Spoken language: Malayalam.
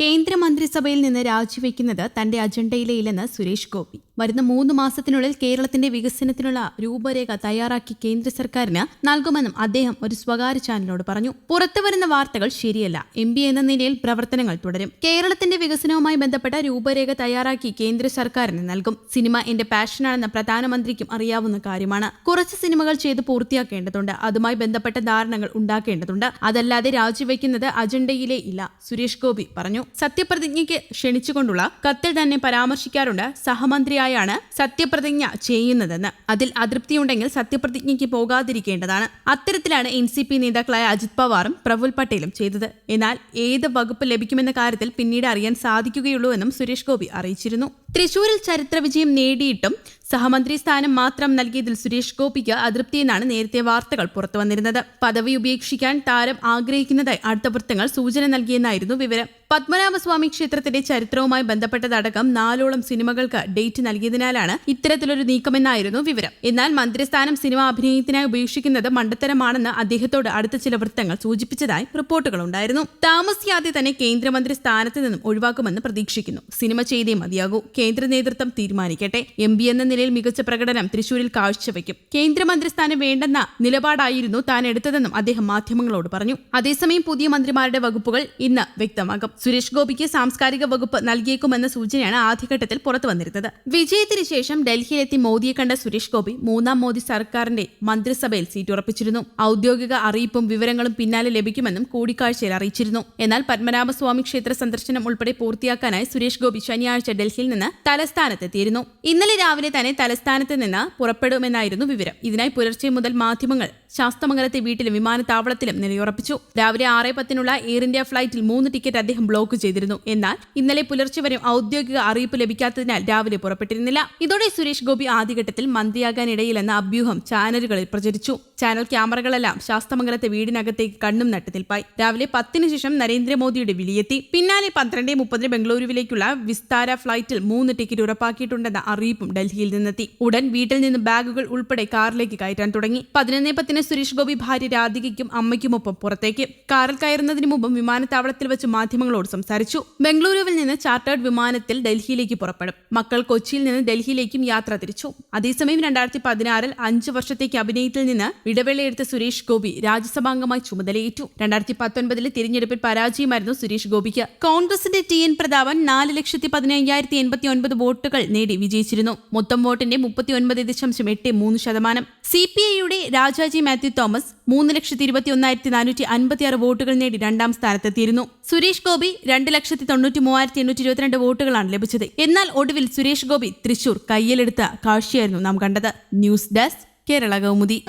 കേന്ദ്ര കേന്ദ്രമന്ത്രിസഭയിൽ നിന്ന് രാജിവെക്കുന്നത് തന്റെ അജണ്ടയിലേയില്ലെന്ന് സുരേഷ് ഗോപി. വരുന്ന മൂന്ന് മാസത്തിനുള്ളിൽ കേരളത്തിന്റെ വികസനത്തിനുള്ള രൂപരേഖ തയ്യാറാക്കി കേന്ദ്ര സർക്കാരിന് നൽകുമെന്നും അദ്ദേഹം ഒരു സ്വകാര്യ ചാനലിനോട് പറഞ്ഞു. പുറത്തുവരുന്ന വാർത്തകൾ ശരിയല്ല. എം എന്ന നിലയിൽ പ്രവർത്തനങ്ങൾ തുടരും. കേരളത്തിന്റെ വികസനവുമായി ബന്ധപ്പെട്ട രൂപരേഖ തയ്യാറാക്കി കേന്ദ്ര സർക്കാരിന് നൽകും. സിനിമ എന്റെ പാഷനാണെന്ന് പ്രധാനമന്ത്രിക്കും അറിയാവുന്ന കാര്യമാണ്. കുറച്ച് സിനിമകൾ ചെയ്ത് പൂർത്തിയാക്കേണ്ടതുണ്ട്. അതുമായി ബന്ധപ്പെട്ട ധാരണകൾ ഉണ്ടാക്കേണ്ടതുണ്ട്. അതല്ലാതെ രാജിവെക്കുന്നത് അജണ്ടയിലേ ഇല്ല സുരേഷ് ഗോപി പറഞ്ഞു. സത്യപ്രതിജ്ഞയ്ക്ക് ക്ഷണിച്ചുകൊണ്ടുള്ള കത്തിൽ തന്നെ പരാമർശിക്കാറുണ്ട് സഹമന്ത്രിയായാണ് സത്യപ്രതിജ്ഞ ചെയ്യുന്നതെന്ന്. അതിൽ അതൃപ്തിയുണ്ടെങ്കിൽ സത്യപ്രതിജ്ഞയ്ക്ക് പോകാതിരിക്കേണ്ടതാണ്. അത്തരത്തിലാണ് എൻ സി പി നേതാക്കളായ അജിത് പവാറും പ്രഫുൽ പട്ടേലും ചെയ്തത്. എന്നാൽ ഏത് വകുപ്പ് ലഭിക്കുമെന്ന കാര്യത്തിൽ പിന്നീട് അറിയാൻ സാധിക്കുകയുള്ളൂ എന്നും സുരേഷ് ഗോപി അറിയിച്ചിരുന്നു. തൃശൂരിൽ ചരിത്ര വിജയം നേടിയിട്ടും സഹമന്ത്രി സ്ഥാനം മാത്രം നൽകിയതിൽ സുരേഷ് ഗോപിക്ക് അതൃപ്തിയെന്നാണ് നേരത്തെ വാർത്തകൾ പുറത്തുവന്നിരുന്നത്. പദവി ഉപേക്ഷിക്കാൻ താരം ആഗ്രഹിക്കുന്നതായി അടുത്ത വൃത്തങ്ങൾ സൂചന നൽകിയെന്നായിരുന്നു വിവരം. പത്മനാഭസ്വാമി ക്ഷേത്രത്തിന്റെ ചരിത്രവുമായി ബന്ധപ്പെട്ടതടക്കം നാലോളം സിനിമകൾക്ക് ഡേറ്റ് നൽകിയതിനാലാണ് ഇത്തരത്തിലൊരു നീക്കമെന്നായിരുന്നു വിവരം. എന്നാൽ മന്ത്രിസ്ഥാനം സിനിമ അഭിനയത്തിനായി ഉപേക്ഷിക്കുന്നത് മണ്ടത്തരമാണെന്ന് അദ്ദേഹത്തോട് അടുത്ത ചില വൃത്തങ്ങൾ സൂചിപ്പിച്ചതായി റിപ്പോർട്ടുകളുണ്ടായിരുന്നു. താമസിയാതെ തന്നെ കേന്ദ്രമന്ത്രി സ്ഥാനത്ത് നിന്നും ഒഴിവാക്കുമെന്ന് പ്രതീക്ഷിക്കുന്നു. സിനിമ ചെയ്തേ മതിയാകൂ. കേന്ദ്ര നേതൃത്വം തീരുമാനിക്കട്ടെ. എം പി എന്ന നിലയിൽ മികച്ച പ്രകടനം തൃശൂരിൽ കാഴ്ചവെക്കും. കേന്ദ്രമന്ത്രി സ്ഥാനം വേണ്ടെന്ന നിലപാടായിരുന്നു താൻ എടുത്തതെന്നും അദ്ദേഹം മാധ്യമങ്ങളോട് പറഞ്ഞു. അതേസമയം പുതിയ മന്ത്രിമാരുടെ വകുപ്പുകൾ ഇന്ന് വ്യക്തമാകും. സുരേഷ് ഗോപിക്ക് സാംസ്കാരിക വകുപ്പ് നൽകിയേക്കുമെന്ന സൂചനയാണ് ആദ്യഘട്ടത്തിൽ പുറത്തു വന്നിരുന്നത്. വിജയത്തിന് ശേഷം ഡൽഹിയിലെത്തി മോദിയെ കണ്ട സുരേഷ് ഗോപി മൂന്നാം മോദി സർക്കാരിന്റെ മന്ത്രിസഭയിൽ സീറ്റ് ഉറപ്പിച്ചിരുന്നു. ഔദ്യോഗിക അറിയിപ്പും വിവരങ്ങളും പിന്നാലെ ലഭിക്കുമെന്നും കൂടിക്കാഴ്ചയിൽ അറിയിച്ചിരുന്നു. എന്നാൽ പത്മനാഭസ്വാമി ക്ഷേത്ര സന്ദർശനം ഉൾപ്പെടെ പൂർത്തിയാക്കാനായി സുരേഷ് ഗോപി ശനിയാഴ്ച ഡൽഹിയിൽ നിന്ന് തലസ്ഥാനത്തെത്തിയിരുന്നു. ഇന്നലെ രാവിലെ തന്നെ തലസ്ഥാനത്ത് നിന്ന് പുറപ്പെടുമെന്നായിരുന്നു വിവരം. ഇതിനായി പുലർച്ചെ മുതൽ മാധ്യമങ്ങൾ ശാസ്തമംഗലത്തെ വീട്ടിലും വിമാനത്താവളത്തിലും നിലയുറപ്പിച്ചു. രാവിലെ ആറ് പത്തിനുള്ള എയർ ഇന്ത്യ ഫ്ലൈറ്റിൽ മൂന്ന് ടിക്കറ്റ് അദ്ദേഹം ബ്ലോക്ക് ചെയ്തിരുന്നു. എന്നാൽ ഇന്നലെ പുലർച്ചെ വരെ ഔദ്യോഗിക അറിയിപ്പ് ലഭിക്കാത്തതിനാൽ രാവിലെ പുറപ്പെട്ടിരുന്നില്ല. ഇതോടെ സുരേഷ് ഗോപി ആദ്യഘട്ടത്തിൽ മന്ത്രിയാകാനിടയിലെന്ന അഭ്യൂഹം ചാനലുകളിൽ പ്രചരിച്ചു. ചാനൽ ക്യാമറകളെല്ലാം ശാസ്തമംഗലത്തെ വീടിനകത്തേക്ക് കണ്ണും നട്ടത്തിൽപ്പായി രാവിലെ പത്തിന് ശേഷം നരേന്ദ്രമോദിയുടെ വിളിയെത്തി. പിന്നാലെ പന്ത്രണ്ട് മുപ്പതിന് ബംഗളൂരുവിലേക്കുള്ള വിസ്താര ഫ്ലൈറ്റിൽ മൂന്ന് ടിക്കറ്റ് ഉറപ്പാക്കിയിട്ടുണ്ടെന്ന അറിയിപ്പും ഡൽഹിയിൽ നിന്നെത്തി. ഉടൻ വീട്ടിൽ നിന്ന് ബാഗുകൾ ഉൾപ്പെടെ കാറിലേക്ക് കയറ്റാൻ തുടങ്ങി. പതിനൊന്ന് പത്തിന് സുരേഷ് ഗോപി ഭാര്യ രാധികയ്ക്കും അമ്മയ്ക്കുമൊപ്പം പുറത്തേക്ക്. കാറിൽ കയറുന്നതിന് മുമ്പും വിമാനത്താവളത്തിൽ വെച്ച് മാധ്യമങ്ങളോട് സംസാരിച്ചു. ബംഗളൂരുവിൽ നിന്ന് ചാർട്ടേഡ് വിമാനത്തിൽ ഡൽഹിയിലേക്ക് പുറപ്പെടും. മക്കൾ കൊച്ചിയിൽ നിന്ന് ഡൽഹിയിലേക്കും യാത്ര തിരിച്ചു. അതേസമയം രണ്ടായിരത്തി പതിനാറിൽ അഞ്ച് വർഷത്തേക്ക് അഭിനയത്തിൽ നിന്ന് ഇടവേളയെടുത്ത സുരേഷ് ഗോപി രാജ്യസഭാംഗമായി ചുമതലയേറ്റു. രണ്ടായിരത്തി പത്തൊൻപതിലെ തിരഞ്ഞെടുപ്പിൽ പരാജയമായിരുന്നു സുരേഷ് ഗോപിക്ക്. കോൺഗ്രസിന്റെ ടി എൻ പ്രതാപൻ നാല് ലക്ഷത്തി പതിനയ്യായിരത്തി എൺപത്തി ഒൻപത് വോട്ടുകൾ നേടി വിജയിച്ചിരുന്നു. മൊത്തം വോട്ടിന്റെ മുപ്പത്തി ഒൻപത് ദശാംശം എട്ട് മൂന്ന് ശതമാനം. സി പി ഐയുടെ രാജാജി മാത്യു തോമസ് മൂന്ന് ലക്ഷത്തി ഇരുപത്തി ഒന്നായിരത്തി നാനൂറ്റി അൻപത്തി ആറ് വോട്ടുകൾ നേടി രണ്ടാം സ്ഥാനത്തെത്തിയിരുന്നു. സുരേഷ് ഗോപി രണ്ട് ലക്ഷത്തി തൊണ്ണൂറ്റി മൂവായിരത്തി എണ്ണൂറ്റി ഇരുപത്തിരണ്ട് വോട്ടുകളാണ് ലഭിച്ചത്. എന്നാൽ ഒടുവിൽ സുരേഷ് ഗോപി തൃശൂർ കയ്യിലെടുത്ത കാഴ്ചയായിരുന്നു നാം കണ്ടത്. News desk Kerala Kaumudi.